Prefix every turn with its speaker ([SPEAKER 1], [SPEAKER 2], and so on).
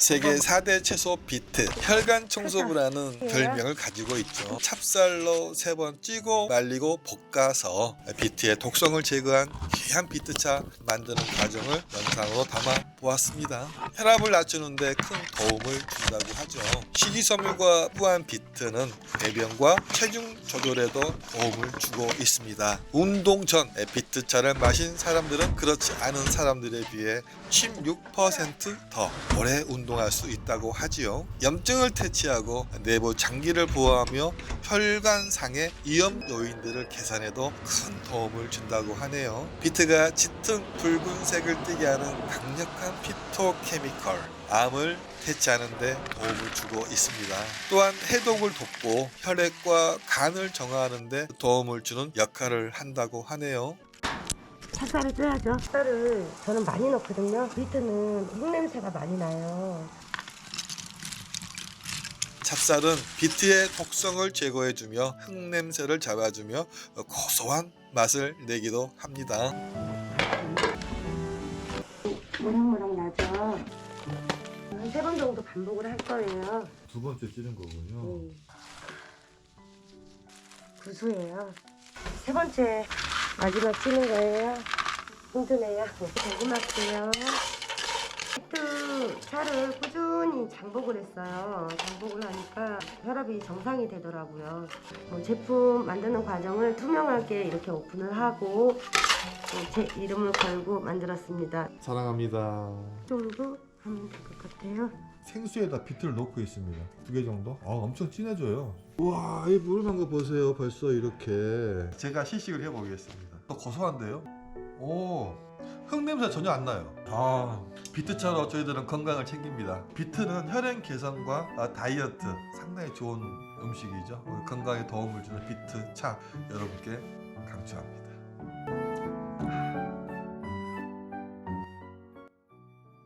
[SPEAKER 1] 세계 4대 채소 비트 혈관 청소부라는 별명을 가지고 있죠. 찹쌀로 세 번 찌고 말리고 볶아서 비트의 독성을 제거한 귀한 비트차 만드는 과정을 영상으로 담아 보았습니다. 혈압을 낮추는데 큰 도움을 준다고 하죠. 식이섬유가 부한 비트는 배변과 체중 조절에도 도움을 주고 있습니다. 운동 전 비트차를 마신 사람들은 그렇지 않은 사람들에 비해 16%더 오래 운동 할 수 있다고 하지요. 염증을 퇴치하고 내부 장기를 보호하며 혈관상의 위험 요인들을 개선해도 큰 도움을 준다고 하네요. 비트가 짙은 붉은색을 띠게 하는 강력한 피토케미컬 암을 퇴치하는 데 도움을 주고 있습니다. 또한 해독을 돕고 혈액과 간을 정화하는 데 도움을 주는 역할을 한다고 하네요.
[SPEAKER 2] 찹쌀을 쪄야죠. 찹쌀을 저는 많이 넣거든요. 비트는 흙냄새가 많이 나요.
[SPEAKER 1] 찹쌀은 비트의 독성을 제거해주며 흙냄새를 잡아주며 고소한 맛을 내기도 합니다.
[SPEAKER 2] 모락모락 나죠. 한 세 번 정도 반복을 할 거예요.
[SPEAKER 3] 두 번째 찌는 거군요.
[SPEAKER 2] 음. 구수해요. 세 번째 마지막 찌는 거예요. 힘드네요. 고구마게요. 비트 차를 꾸준히 장복을 했어요. 장복을 하니까 혈압이 정상이 되더라고요. 뭐 제품 만드는 과정을 투명하게 이렇게 오픈을 하고 또제 이름을 걸고 만들었습니다.
[SPEAKER 3] 사랑합니다.
[SPEAKER 2] 이 정도 하면 될 것 같아요.
[SPEAKER 3] 생수에다 비트를 넣고 있습니다. 두 개 정도? 아, 엄청 진해져요. 우와, 이 물만 거 보세요. 벌써 이렇게. 제가 시식을 해보겠습니다. 또 고소한데요? 오, 흙냄새 전혀 안 나요. 아, 비트차로 저희들은 건강을 챙깁니다. 비트는 혈행 개선과 아, 다이어트 상당히 좋은 음식이죠. 건강에 도움을 주는 비트 차 여러분께 강추합니다.